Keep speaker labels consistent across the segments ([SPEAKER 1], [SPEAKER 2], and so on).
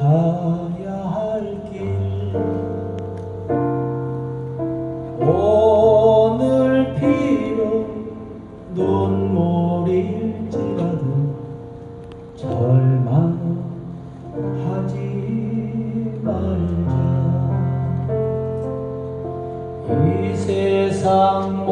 [SPEAKER 1] 가야 할 길. 오늘 비로 눈물일지라도 절망하지 말자. 이 세상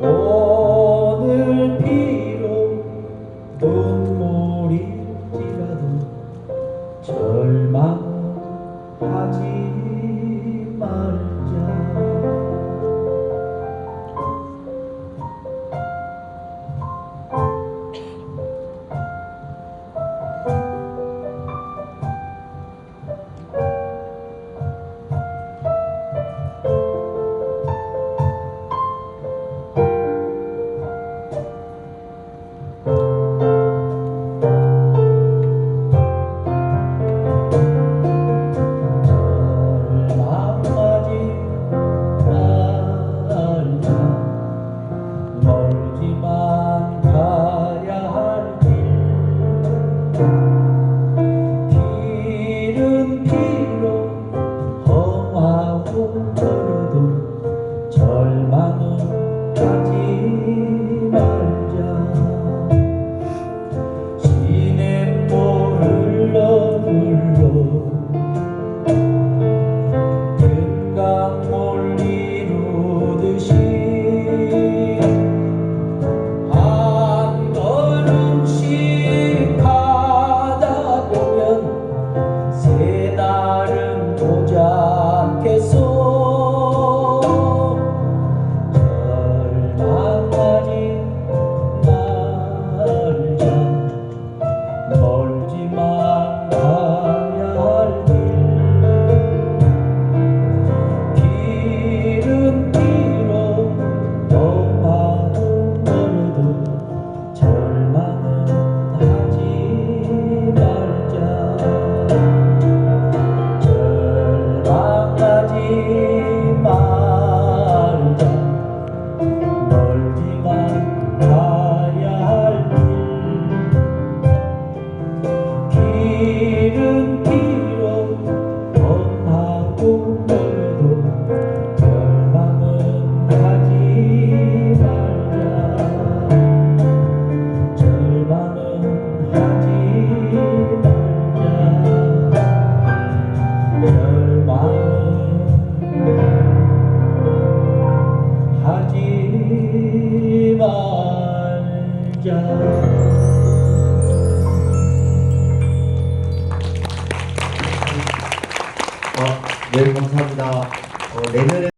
[SPEAKER 1] 오늘 비록 눈물일지라도 절망하지
[SPEAKER 2] 아, 네, 감사합니다. 어, 내년에